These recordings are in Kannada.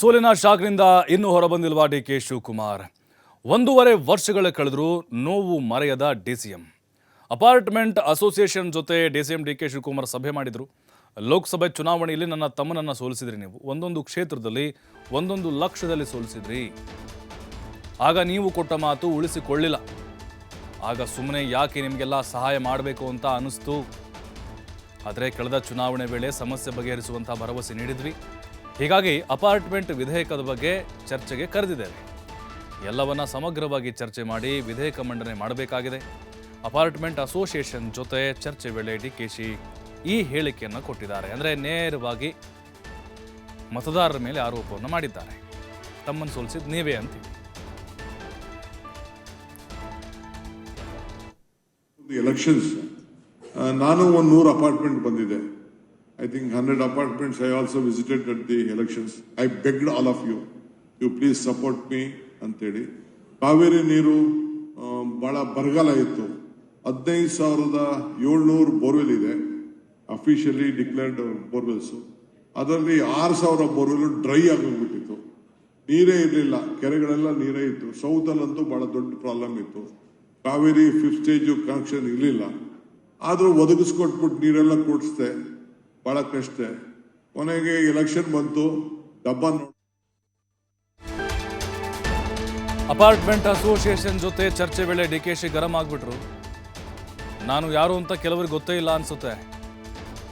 ಸೋಲಿನ ಶಾಕ್ನಿಂದ ಇನ್ನೂ ಹೊರಬಂದಿಲ್ವಾ ಡಿ ಕೆ ಶಿವಕುಮಾರ್. ಒಂದೂವರೆ ವರ್ಷಗಳ ಕಳೆದರೂ ನೋವು ಮರೆಯದ ಡಿಸಿಎಂ ಅಪಾರ್ಟ್ಮೆಂಟ್ ಅಸೋಸಿಯೇಷನ್ ಜೊತೆ ಡಿಸಿಎಂ ಡಿ ಕೆ ಶಿವಕುಮಾರ್ ಸಭೆ ಮಾಡಿದರು. ಲೋಕಸಭೆ ಚುನಾವಣೆಯಲ್ಲಿ ನನ್ನ ತಮ್ಮನನ್ನ ಸೋಲಿಸಿದ್ರಿ ನೀವು. ಒಂದೊಂದು ಕ್ಷೇತ್ರದಲ್ಲಿ ಒಂದೊಂದು ಲಕ್ಷದಲ್ಲಿ ಸೋಲಿಸಿದ್ರಿ. ಆಗ ನೀವು ಕೊಟ್ಟ ಮಾತು ಉಳಿಸಿಕೊಳ್ಳಿಲ್ಲ. ಆಗ ಸುಮ್ಮನೆ ಯಾಕೆ ನಿಮಗೆಲ್ಲ ಸಹಾಯ ಮಾಡಬೇಕು ಅಂತ ಅನಿಸ್ತು ಆದರೆ, ಕಳೆದ ಚುನಾವಣೆ ವೇಳೆ ಸಮಸ್ಯೆ ಬಗೆಹರಿಸುವಂಥ ಭರವಸೆ ನೀಡಿದ್ವಿ. ಹೀಗಾಗಿ ಅಪಾರ್ಟ್ಮೆಂಟ್ ವಿಧೇಯಕದ ಬಗ್ಗೆ ಚರ್ಚೆಗೆ ಕರೆದಿದ್ದೇವೆ. ಎಲ್ಲವನ್ನ ಸಮಗ್ರವಾಗಿ ಚರ್ಚೆ ಮಾಡಿ ವಿಧೇಯಕ ಮಂಡನೆ ಮಾಡಬೇಕಾಗಿದೆ. ಅಪಾರ್ಟ್ಮೆಂಟ್ ಅಸೋಸಿಯೇಷನ್ ಜೊತೆ ಚರ್ಚೆ ವೇಳೆ ಡಿ ಕೆ ಶಿ ಈ ಹೇಳಿಕೆಯನ್ನು ಕೊಟ್ಟಿದ್ದಾರೆ. ಅಂದರೆ ನೇರವಾಗಿ ಮತದಾರರ ಮೇಲೆ ಆರೋಪವನ್ನು ಮಾಡಿದ್ದಾರೆ. ತಮ್ಮನ್ನು ಸೋಲಿಸಿದ ನೀವೇ ಅಂತೀವಿ. ಎಲೆಕ್ಷನ್ಸ್ ನಾನು ಒಂದು ನೂರು ಅಪಾರ್ಟ್ಮೆಂಟ್ ಬಂದಿದೆ. I think hundred apartments I also visited at the elections I begged all of you you please support me ಅಂತೇಳಿ. ಕಾವೇರಿ ನೀರು ಭಾಳ ಬರಗಾಲ ಇತ್ತು. ಹದಿನೈದು ಸಾವಿರದ ಏಳ್ನೂರು ಬೋರ್ವೆಲ್ ಇದೆ ಅಫಿಷಿಯಲಿ ಡಿಕ್ಲೇರ್ಡ್ ಬೋರ್ವೆಲ್ಸು. ಅದರಲ್ಲಿ ಆರು ಸಾವಿರ ಬೋರ್ವೆಲ್ ಡ್ರೈ ಆಗೋಗ್ಬಿಟ್ಟಿತ್ತು. ನೀರೇ ಇರಲಿಲ್ಲ, ಕೆರೆಗಳೆಲ್ಲ ನೀರೇ ಇತ್ತು. ಸೌತಲ್ಲಂತೂ ಬಹಳ ದೊಡ್ಡ ಪ್ರಾಬ್ಲಮ್ ಇತ್ತು. ಕಾವೇರಿ ಫಿಫ್ತ್ ಸ್ಟೇಜು ಕನೆಕ್ಷನ್ ಇರಲಿಲ್ಲ. ಆದರೂ ಒದಗಿಸ್ಕೊಟ್ಬಿಟ್ಟು ನೀರೆಲ್ಲ ಕೊಡಿಸ್ದೆ. ಬಹಳ ಕಷ್ಟ ಕೊನೆಗೆ ಎಲೆಕ್ಷನ್ ಬಂತು, ಡಬ್ಬ ಅಪಾರ್ಟ್ಮೆಂಟ್ ಅಸೋಸಿಯೇಷನ್ ಜೊತೆ ಚರ್ಚೆ ವೇಳೆ ಡಿ ಕೆ ಶಿ ಗರಂ ಆಗ್ಬಿಟ್ರು. ನಾನು ಯಾರು ಅಂತ ಕೆಲವರಿಗೆ ಗೊತ್ತೇ ಇಲ್ಲ ಅನ್ಸುತ್ತೆ.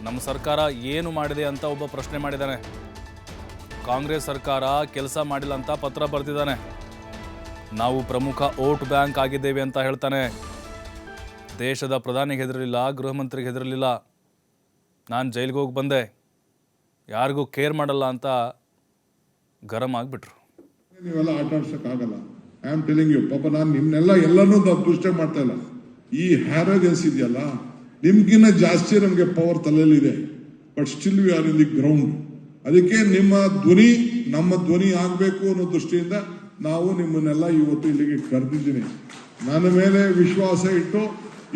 ನಮ್ಮ ಸರ್ಕಾರ ಏನು ಮಾಡಿದೆ ಅಂತ ಒಬ್ಬ ಪ್ರಶ್ನೆ ಮಾಡಿದ್ದಾನೆ ಕಾಂಗ್ರೆಸ್ ಸರ್ಕಾರ ಕೆಲಸ ಮಾಡಿಲ್ಲ ಅಂತ ಪತ್ರ ಬರೆದಿದ್ದಾನೆ ನಾವು ಪ್ರಮುಖ ಓಟ್ ಬ್ಯಾಂಕ್ ಆಗಿದ್ದೇವೆ ಅಂತ ಹೇಳ್ತಾನೆ. ದೇಶದ ಪ್ರಧಾನಿಗೆ ಹೆದರಲಿಲ್ಲ ಗೃಹ ಮಂತ್ರಿಗೆ ಹೆದರಲಿಲ್ಲ. ನಾನು ಜೈಲಿಗೆ ಹೋಗಿ ಬಂದೆ. ಯಾರಿಗೂ ಕೇರ್ ಮಾಡಲ್ಲ ಅಂತ ಗರಂ ಆಗಿಬಿಟ್ರು. ನೀವೆಲ್ಲ ಆಟ ಆಡ್ಸೋಕ್ಕಾಗಲ್ಲ ಐ ಆಮ್ ಟೆಲಿಂಗ್ ಯು ಪಾಪ ನಾನು ನಿಮ್ಮನ್ನೆಲ್ಲ ಎಲ್ಲನೂ ದೃಷ್ಟಿ ಮಾಡ್ತಾ ಇಲ್ಲ. ಈ ಹ್ಯಾರೋಗೆನ್ಸ್ ಇದೆಯಲ್ಲ, ನಿಮ್ಗಿನ್ನ ಜಾಸ್ತಿ ನಮಗೆ power ತಲೆಯಲ್ಲಿದೆ. But still we are in the ground ಅದಕ್ಕೆ ನಿಮ್ಮ ಧ್ವನಿ, ನಮ್ಮ ಧ್ವನಿ ಆಗಬೇಕು ಅನ್ನೋ ದೃಷ್ಟಿಯಿಂದ ನಾವು ನಿಮ್ಮನ್ನೆಲ್ಲ ಇವತ್ತು ಇಲ್ಲಿಗೆ ಕರೆದಿದ್ದೀನಿ. ನನ್ನ ಮೇಲೆ ವಿಶ್ವಾಸ ಇಟ್ಟು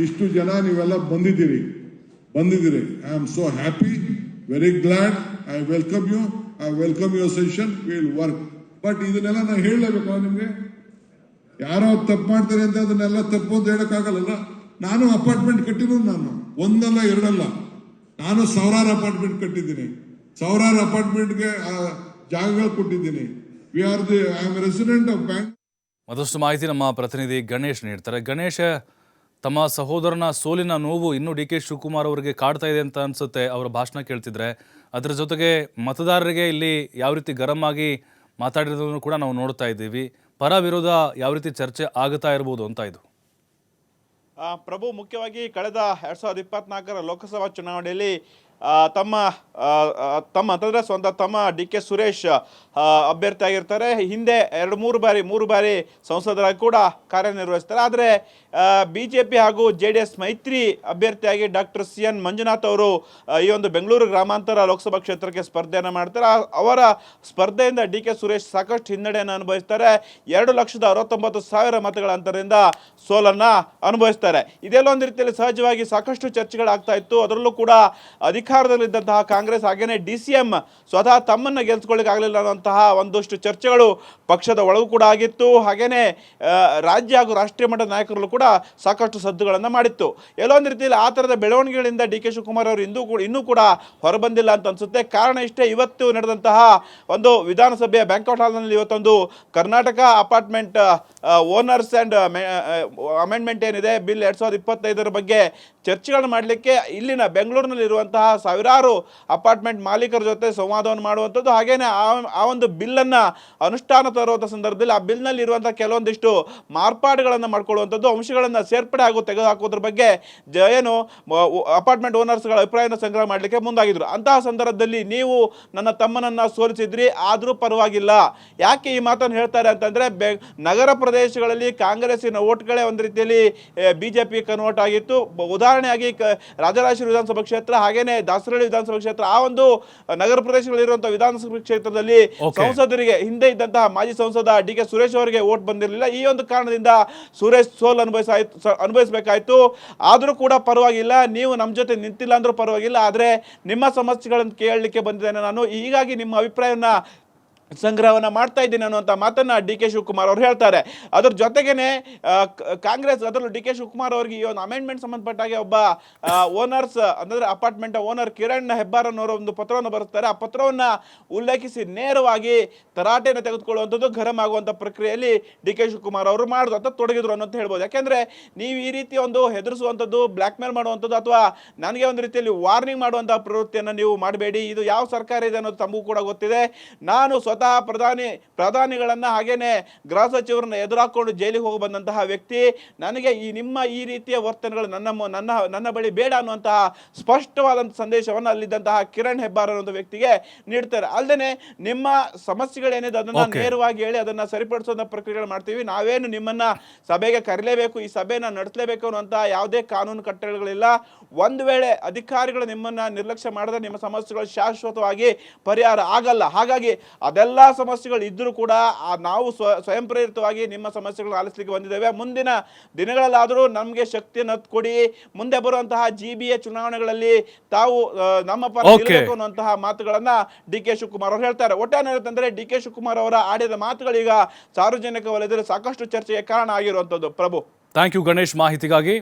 ಇಷ್ಟು ಜನ ನೀವೆಲ್ಲ ಬಂದಿದ್ದೀರಿ. ಬಂದಿದ್ದೀರಿ. I am so happy very glad I welcome you I welcome your session will work but ಇದನ್ನೆಲ್ಲ ನಾನು ಹೇಳಲೇಬೇಕು ನಿಮಗೆ? ಯಾರೋ ತಪ್ಪು ಮಾಡ್ತಾರೆ ಅಂತ ಅದನ್ನೆಲ್ಲ ತಪ್ಪು ಅಂತ ಹೇಳೋಕ್ಕಾಗಲ್ಲ ನಾನು ಅಪಾರ್ಟ್ಮೆಂಟ್ ಕಟ್ಟಿರೋದು ನಾನು. ಒಂದಲ್ಲ, ಎರಡಲ್ಲ. ನಾನು ಸಾವಿರಾರು ಅಪಾರ್ಟ್ಮೆಂಟ್ ಕಟ್ಟಿದ್ದೀನಿ. ಸಾವಿರಾರು ಅಪಾರ್ಟ್ಮೆಂಟ್ಗೆ ಜಾಗಗಳು ಕೊಟ್ಟಿದ್ದೀನಿ. We are the I am resident of bank ಮತ್ತಷ್ಟು ಮಾಹಿತಿ ನಮ್ಮ ಪ್ರತಿನಿಧಿ ಗಣೇಶ್ ನೀಡ್ತಾರೆ. ಗಣೇಶ ತಮ್ಮ ಸಹೋದರನ ಸೋಲಿನ ನೋವು ಇನ್ನೂ ಡಿ ಕೆ ಶಿವಕುಮಾರ್ ಅವರಿಗೆ ಕಾಡ್ತಾ ಇದೆ ಅಂತ ಅನ್ಸುತ್ತೆ ಅವರ ಭಾಷಣ ಕೇಳ್ತಿದ್ರೆ. ಅದರ ಜೊತೆಗೆ ಮತದಾರರಿಗೆ ಇಲ್ಲಿ ಯಾವ ರೀತಿ ಗರಂ ಆಗಿ ಮಾತಾಡಿರೋದನ್ನು ಕೂಡ ನಾವು ನೋಡ್ತಾ ಇದ್ದೀವಿ. ಪರ ವಿರೋಧ ಯಾವ ರೀತಿ ಚರ್ಚೆ ಆಗುತ್ತಾ ಇರ್ಬೋದು ಅಂತ ಇದು. ಪ್ರಭು, ಮುಖ್ಯವಾಗಿ ಕಳೆದ ಎರಡು ಸಾವಿರದ ಇಪ್ಪತ್ನಾಲ್ಕರ ಲೋಕಸಭಾ ಚುನಾವಣೆಯಲ್ಲಿ ತಮ್ಮ ತಮ್ಮ ಅಂತಂದರೆ ಸ್ವಂತ ತಮ್ಮ ಡಿ ಕೆ ಸುರೇಶ್ ಅಭ್ಯರ್ಥಿ ಆಗಿರ್ತಾರೆ ಹಿಂದೆ ಎರಡು, ಮೂರು ಬಾರಿ ಮೂರು ಬಾರಿ ಸಂಸದರಾಗಿ ಕೂಡ ಕಾರ್ಯನಿರ್ವಹಿಸ್ತಾರೆ. ಆದರೆ ಬಿ ಜೆ ಪಿ ಹಾಗೂ ಜೆ ಡಿ ಎಸ್ ಮೈತ್ರಿ ಅಭ್ಯರ್ಥಿಯಾಗಿ ಡಾಕ್ಟರ್ ಸಿ ಎನ್ ಮಂಜುನಾಥ್ ಅವರು ಈ ಒಂದು ಬೆಂಗಳೂರು ಗ್ರಾಮಾಂತರ ಲೋಕಸಭಾ ಕ್ಷೇತ್ರಕ್ಕೆ ಸ್ಪರ್ಧೆಯನ್ನು ಮಾಡ್ತಾರೆ. ಅವರ ಸ್ಪರ್ಧೆಯಿಂದ ಡಿ ಕೆ ಸುರೇಶ್ ಸಾಕಷ್ಟು ಹಿನ್ನಡೆಯನ್ನು ಅನುಭವಿಸ್ತಾರೆ. ಎರಡು ಲಕ್ಷದ ಅರವತ್ತೊಂಬತ್ತು ಸಾವಿರ ಮತಗಳ ಅಂತರದಿಂದ ಸೋಲನ್ನು ಅನುಭವಿಸ್ತಾರೆ. ಇದೆಲ್ಲ ಒಂದು ರೀತಿಯಲ್ಲಿ ಸಹಜವಾಗಿ ಸಾಕಷ್ಟು ಚರ್ಚೆಗಳಾಗ್ತಾ ಇತ್ತು. ಅದರಲ್ಲೂ ಕೂಡ ಅಧಿಕಾರದಲ್ಲಿದ್ದಂತಹ ಕಾಂಗ್ರೆಸ್ ಹಾಗೇನೆ ಡಿ ಸಿ ಎಂ ಸ್ವತಃ ತಮ್ಮನ್ನು ಗೆಲ್ಸ್ಕೊಳ್ಳಿಕ್ಕೆ ಆಗಲಿಲ್ಲ ಅನ್ನೋಂತಹ ಒಂದಷ್ಟು ಚರ್ಚೆಗಳು ಪಕ್ಷದ ಒಳಗೂ ಕೂಡ ಆಗಿತ್ತು. ಹಾಗೇನೆ ರಾಜ್ಯ ಹಾಗೂ ರಾಷ್ಟ್ರೀಯ ಮಟ್ಟದ ನಾಯಕರಲ್ಲೂ ಕೂಡ ಸಾಕಷ್ಟು ಸದ್ದುಗಳನ್ನು ಮಾಡಿತ್ತು. ಎಲ್ಲೋ ಒಂದು ರೀತಿಯಲ್ಲಿ ಆ ಥರದ ಬೆಳವಣಿಗೆಗಳಿಂದ ಡಿ ಕೆ ಶಿವಕುಮಾರ್ ಅವರು ಇಂದೂ ಕೂಡ, ಇನ್ನೂ ಕೂಡ ಹೊರಬಂದಿಲ್ಲ ಅಂತ ಅನಿಸುತ್ತೆ. ಕಾರಣ ಇಷ್ಟೇ, ಇವತ್ತು ನಡೆದಂತಹ ಒಂದು ವಿಧಾನಸಭೆಯ ಬ್ಯಾಂಕೌಟ್ ಹಾಲ್ನಲ್ಲಿ ಇವತ್ತೊಂದು Karnataka apartment owners and amendment ಏನಿದೆ, ಬಿಲ್ ಎರಡು ಸಾವಿರದ ಇಪ್ಪತ್ತೈದರ ಬಗ್ಗೆ ಚರ್ಚೆಗಳನ್ನು ಮಾಡಲಿಕ್ಕೆ ಇಲ್ಲಿನ ಬೆಂಗಳೂರಿನಲ್ಲಿರುವಂತಹ ಸಾವಿರಾರು ಅಪಾರ್ಟ್ಮೆಂಟ್ ಮಾಲೀಕರ ಜೊತೆ ಸಂವಾದವನ್ನು ಮಾಡುವಂಥದ್ದು. ಹಾಗೆಯೇ ಆ ಒಂದು ಬಿಲ್ಲನ್ನು ಅನುಷ್ಠಾನ ತರುವಂಥ ಸಂದರ್ಭದಲ್ಲಿ ಆ ಬಿಲ್ನಲ್ಲಿ ಇರುವಂಥ ಕೆಲವೊಂದಿಷ್ಟು ಮಾರ್ಪಾಡುಗಳನ್ನು ಮಾಡ್ಕೊಳ್ಳುವಂಥದ್ದು ಅಂಶಗಳನ್ನು ಸೇರ್ಪಡೆ ಹಾಗೂ ತೆಗೆದುಹಾಕೋದ್ರ ಬಗ್ಗೆ ಜ, ಏನು ಅಪಾರ್ಟ್ಮೆಂಟ್ ಓನರ್ಸ್ಗಳ ಅಭಿಪ್ರಾಯವನ್ನು ಸಂಗ್ರಹ ಮಾಡಲಿಕ್ಕೆ ಮುಂದಾಗಿದ್ರು. ಅಂತಹ ಸಂದರ್ಭದಲ್ಲಿ ನೀವು ನನ್ನ ತಮ್ಮನನ್ನು ಸೋಲಿಸಿದ್ರಿ, ಆದರೂ ಪರವಾಗಿಲ್ಲ. ಯಾಕೆ ಈ ಮಾತನ್ನು ಹೇಳ್ತಾರೆ ಅಂತಂದರೆ, ಬೆ, ನಗರ ಪ್ರದೇಶಗಳಲ್ಲಿ ಕಾಂಗ್ರೆಸ್ಸಿನ ಓಟ್ಗಳೇ ಒಂದು ರೀತಿಯಲ್ಲಿ ಬಿ ಜೆ ಪಿ ಕನ್ವರ್ಟ್ ಆಗಿತ್ತು. ಬ- ಉದಾಹರಣೆಯಾಗಿ ಕ ರಾಜರಾಜೇಶ್ವರಿ ವಿಧಾನಸಭಾ ಕ್ಷೇತ್ರ ಹಾಗೇನೆ ದಾಸರಳ್ಳಿ ವಿಧಾನಸಭಾ ಕ್ಷೇತ್ರ ಆ ಒಂದು ನಗರ ಪ್ರದೇಶಗಳಲ್ಲಿರುವಂತಹ ವಿಧಾನಸಭಾ ಕ್ಷೇತ್ರದಲ್ಲಿ ಸಂಸದರಿಗೆ ಹಿಂದೆ ಇದ್ದಂತಹ ಮಾಜಿ ಸಂಸದ ಡಿ ಕೆ ಸುರೇಶ್ ಅವರಿಗೆ ಓಟ್ ಬಂದಿರಲಿಲ್ಲ. ಈ ಒಂದು ಕಾರಣದಿಂದ ಸುರೇಶ್ ಸೋಲ್ ಅನುಭವಿಸಾಯ್ತು ಅನುಭವಿಸಬೇಕಾಯಿತು ಅನುಭವಿಸಬೇಕಾಯ್ತು. ಆದರೂ ಕೂಡ ಪರವಾಗಿಲ್ಲ. ನೀವು ನಮ್ಮ ಜೊತೆ ನಿಂತಿಲ್ಲ ಅಂದ್ರೂ ಪರವಾಗಿಲ್ಲ. ಆದರೆ ನಿಮ್ಮ ಸಮಸ್ಯೆಗಳನ್ನು ಕೇಳಲಿಕ್ಕೆ ಬಂದಿದ್ದೇನೆ ನಾನು. ಹೀಗಾಗಿ ನಿಮ್ಮ ಅಭಿಪ್ರಾಯವನ್ನ ಸಂಗ್ರಹವನ್ನ ಮಾಡ್ತಾ ಇದ್ದೀನಿ ಅನ್ನುವಂಥ ಮಾತನ್ನು ಡಿ ಕೆ ಶಿವಕುಮಾರ್ ಅವರು ಹೇಳ್ತಾರೆ. ಅದ್ರ ಜೊತೆಗೇನೆ ಕಾಂಗ್ರೆಸ್, ಅದರಲ್ಲೂ ಡಿ ಕೆ ಶಿವಕುಮಾರ್ ಅವರಿಗೆ ಈ ಒಂದು ಅಮೆಂಡ್ಮೆಂಟ್ ಸಂಬಂಧಪಟ್ಟಾಗೆ ಒಬ್ಬ ಓನರ್ಸ್ ಅಂದರೆ ಅಪಾರ್ಟ್ಮೆಂಟ್ ಓನರ್ ಕಿರಣ್ ಹೆಬ್ಬಾರ್ ಅನ್ನೋರು ಒಂದು ಪತ್ರವನ್ನು ಬರುತ್ತಾರೆ ಆ ಪತ್ರವನ್ನು ಉಲ್ಲೇಖಿಸಿ ನೇರವಾಗಿ ತರಾಟೆಯನ್ನು ತೆಗೆದುಕೊಳ್ಳುವಂಥದ್ದು ಗರಂ ಆಗುವಂಥ ಪ್ರಕ್ರಿಯೆಯಲ್ಲಿ ಡಿ ಕೆ ಶಿವಕುಮಾರ್ ಅವರು ಮಾಡೋದು ಅಂತ ತೊಡಗಿದ್ರು ಅನ್ನೋಂತ ಹೇಳ್ಬೋದು. ಯಾಕೆಂದರೆ ನೀವು ಈ ರೀತಿ ಒಂದು ಹೆದರಿಸುವಂಥದ್ದು ಬ್ಲ್ಯಾಕ್ ಮೇಲ್ ಮಾಡುವಂಥದ್ದು ಅಥವಾ ನನಗೆ ಒಂದು ರೀತಿಯಲ್ಲಿ ವಾರ್ನಿಂಗ್ ಮಾಡುವಂಥ ಪ್ರವೃತ್ತಿಯನ್ನು ನೀವು ಮಾಡಬೇಡಿ. ಇದು ಯಾವ ಸರ್ಕಾರ ಇದೆ ಅನ್ನೋದು ತಮಗೂ ಕೂಡ ಗೊತ್ತಿದೆ. ನಾನು ಸ್ವತಃ ಪ್ರಧಾನಿ ಪ್ರಧಾನಿಗಳನ್ನು ಹಾಗೇನೆ ಗೃಹ ಸಚಿವರನ್ನ ಎದುರಾಕೊಂಡು ಜೈಲಿಗೆ ಹೋಗಿ ಬಂದಂತಹ ವ್ಯಕ್ತಿ ನನಗೆ ಈ ನಿಮ್ಮ ಈ ರೀತಿಯ ವರ್ತನೆಗಳು ನನ್ನ ನನ್ನ ನನ್ನ ಬಳಿ ಬೇಡ ಅನ್ನುವಂತಹ ಸ್ಪಷ್ಟವಾದಂಥ ಸಂದೇಶವನ್ನು ಅಲ್ಲಿದ್ದಂತಹ ಕಿರಣ್ ಹೆಬ್ಬಾರ್ ಅನ್ನೋ ವ್ಯಕ್ತಿಗೆ ನೀಡ್ತಾರೆ. ಅಲ್ಲದೆ ನಿಮ್ಮ ಸಮಸ್ಯೆಗಳೇನಿದೆ ಅದನ್ನು ನೇರವಾಗಿ ಹೇಳಿ ಅದನ್ನು ಸರಿಪಡಿಸುವಂಥ ಪ್ರಕ್ರಿಯೆಗಳು ಮಾಡ್ತೀವಿ. ನಾವೇನು ನಿಮ್ಮನ್ನ ಸಭೆಗೆ ಕರೀಲೇಬೇಕು ಈ ಸಭೆನ ನಡೆಸಲೇಬೇಕು ಅನ್ನುವಂತಹ ಯಾವುದೇ ಕಾನೂನು ಕಟ್ಟಳೆಗಳಿಲ್ಲ ಒಂದು ವೇಳೆ ಅಧಿಕಾರಿಗಳು ನಿಮ್ಮನ್ನ ನಿರ್ಲಕ್ಷ್ಯ ಮಾಡಿದ್ರೆ ನಿಮ್ಮ ಸಮಸ್ಯೆಗಳು ಶಾಶ್ವತವಾಗಿ ಪರಿಹಾರ ಆಗಲ್ಲ. ಹಾಗಾಗಿ ಅದೆಲ್ಲ ಸಮಸ್ಯೆಗಳು ಇದ್ದರೂ ಕೂಡ ನಾವು ಸ್ವ ಸ್ವಯಂ ಪ್ರೇರಿತವಾಗಿ ನಿಮ್ಮ ಸಮಸ್ಯೆಗಳನ್ನು ಆಲಿಸಲಿಕ್ಕೆ ಬಂದಿದ್ದೇವೆ. ಮುಂದಿನ ದಿನಗಳಲ್ಲಾದರೂ ನಮಗೆ ಶಕ್ತಿಯನ್ನು ಕೊಡಿ. ಮುಂದೆ ಬರುವಂತಹ ಜಿ ಬಿ ಎ ಚುನಾವಣೆಗಳಲ್ಲಿ ತಾವು ನಮ್ಮ ಪರ. ನಿಲ್ಲಬೇಕು ಅನ್ನುವಂತಹ ಮಾತುಗಳನ್ನ ಡಿ ಕೆ ಶಿವಕುಮಾರ್ ಅವರು ಹೇಳ್ತಾರೆ. ಒಟ್ಟಾರೆ ಡಿ ಕೆ ಶಿವಕುಮಾರ್ ಅವರ ಆಡಿದ ಮಾತುಗಳೀಗ ಸಾರ್ವಜನಿಕ ವಲಯದಲ್ಲಿ ಸಾಕಷ್ಟು ಚರ್ಚೆಗೆ ಕಾರಣ ಆಗಿರುವಂತದ್ದು ಪ್ರಭು. Thank you Ganesh. ಮಾಹಿತಿಗಾಗಿ